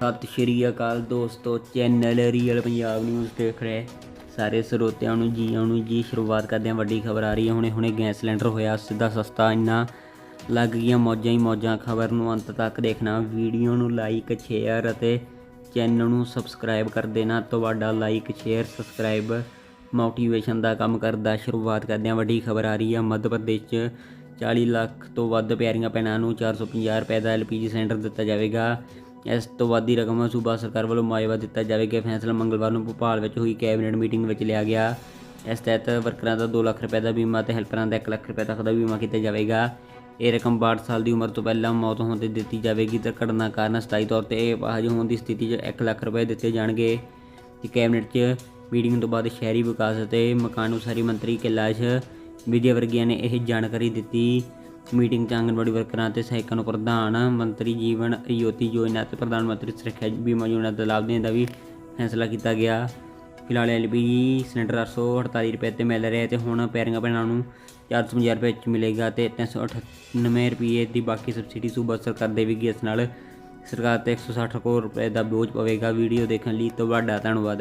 ਸਤਿ ਸ਼੍ਰੀ ਅਕਾਲ ਦੋਸਤੋ channel real Punjab news ਦੇਖ ਰਹੇ ਸਾਰੇ ਸਰੋਤਿਆਂ ਨੂੰ ਜੀ ਆਇਆਂ ਨੂੰ ਜੀ, ਸ਼ੁਰੂਆਤ ਕਰਦੇ ਹਾਂ। ਵੱਡੀ ਖਬਰ ਆ ਰਹੀ ਹੈ। ਹੁਣੇ ਹੁਣੇ ਗੈਸ ਸਿਲੰਡਰ ਹੋਇਆ, ਸਿੱਧਾ ਸਸਤਾ। ਇੰਨਾ ਲੱਗ ਗਈਆਂ ਮੌਜਾਂ ਹੀ ਮੌਜਾਂ। ਖਬਰ ਨੂੰ ਅੰਤ ਤੱਕ ਦੇਖਣਾ। ਵੀਡੀਓ ਨੂੰ ਲਾਈਕ ਸ਼ੇਅਰ ਅਤੇ ਚੈਨਲ ਨੂੰ ਸਬਸਕ੍ਰਾਈਬ ਕਰ ਦੇਣਾ। ਤੁਹਾਡਾ ਲਾਈਕ ਸ਼ੇਅਰ ਸਬਸਕ੍ਰਾਈਬ ਮੋਟੀਵੇਸ਼ਨ ਦਾ ਕੰਮ ਕਰਦਾ। ਸ਼ੁਰੂਆਤ ਕਰਦੇ ਹਾਂ। ਵੱਡੀ ਖਬਰ ਆ ਰਹੀ ਹੈ। ਮੱਧ ਪ੍ਰਦੇਸ਼ 'ਚ 40 ਲੱਖ ਤੋਂ ਵੱਧ ਪਿਆਰੀਆਂ ਭੈਣਾਂ ਨੂੰ 450 ਰੁਪਏ ਦਾ ਐਲਪੀਜੀ ਸਿਲੰਡਰ ਦਿੱਤਾ ਜਾਵੇਗਾ। ਇਸ ਤੋਂ ਵੱਧ ਦੀ ਰਕਮ ਸੂਬਾ ਸਰਕਾਰ ਵੱਲੋਂ ਮੁਆਵਜ਼ਾ ਦਿੱਤਾ ਜਾਵੇਗਾ। ਫੈਸਲਾ ਮੰਗਲਵਾਰ ਨੂੰ ਭੋਪਾਲ ਵਿੱਚ ਹੋਈ ਕੈਬਨਿਟ ਮੀਟਿੰਗ ਵਿੱਚ ਲਿਆ ਗਿਆ। ਇਸ ਤਹਿਤ ਵਰਕਰਾਂ ਦਾ 2 ਲੱਖ ਰੁਪਏ ਦਾ ਬੀਮਾ ਤੇ ਹੈਲਪਰਾਂ ਦਾ 1 ਲੱਖ ਰੁਪਏ ਤੱਕ ਦਾ ਬੀਮਾ ਕੀਤਾ ਜਾਵੇਗਾ। ਇਹ ਰਕਮ 62 ਸਾਲ ਦੀ ਉਮਰ ਤੋਂ ਪਹਿਲਾਂ ਮੌਤ ਹੋਣ ਤੇ ਦਿੱਤੀ ਜਾਵੇਗੀ ਤੇ ਘਟਨਾ ਕਾਰਨ ਸਥਾਈ ਤੌਰ ਤੇ ਇਹ ਅਪਾਹਜ ਹੋਣ ਦੀ ਸਥਿਤੀ 'ਚ 1 ਲੱਖ ਰੁਪਏ ਦਿੱਤੇ ਜਾਣਗੇ। ਤੇ ਕੈਬਨਿਟ 'ਚ ਮੀਟਿੰਗ ਤੋਂ ਬਾਅਦ ਸ਼ਹਿਰੀ ਵਿਕਾਸ ਅਤੇ ਮਕਾਨ ਉਸਾਰੀ ਮੰਤਰੀ ਕੈਲਾਸ਼ ਵਿਜੇ ਵਰਗੀਆਂ ਨੇ ਇਹ ਜਾਣਕਾਰੀ ਦਿੱਤੀ। ਮੀਟਿੰਗ 'ਚ ਆਂਗਣਵਾੜੀ ਵਰਕਰਾਂ ਅਤੇ ਸਹਾਇਕਾਂ ਨੂੰ ਪ੍ਰਧਾਨ ਮੰਤਰੀ ਜੀਵਨ ਜੋਤੀ ਯੋਜਨਾ ਅਤੇ ਪ੍ਰਧਾਨ ਮੰਤਰੀ ਸੁਰੱਖਿਆ ਬੀਮਾ ਯੋਜਨਾ ਦਾ ਲਾਭ ਦੇਣ ਦਾ ਵੀ ਫੈਸਲਾ ਕੀਤਾ ਗਿਆ। ਫਿਲਹਾਲ ਐਲਪੀਜੀ ਸਿਲੰਡਰ 848 ਰੁਪਏ ਤੇ ਮਿਲ ਰਿਹਾ ਤੇ ਹੁਣ ਪਿਆਰੀਆਂ ਭੈਣਾਂ ਨੂੰ 450 ਰੁਪਏ ਚ ਮਿਲੇਗਾ ਤੇ 398 ਰੁਪਏ ਦੀ ਬਾਕੀ ਸਬਸਿਡੀ ਸੂਬਾ ਸਰਕਾਰ ਦੇਵੇਗੀ। ਇਸ ਨਾਲ ਸਰਕਾਰ ਤੇ 160 ਕਰੋੜ ਰੁਪਏ ਦਾ ਬੋਝ ਪਵੇਗਾ। ਵੀਡੀਓ ਦੇਖਣ ਲਈ ਤੁਹਾਡਾ ਧੰਨਵਾਦ।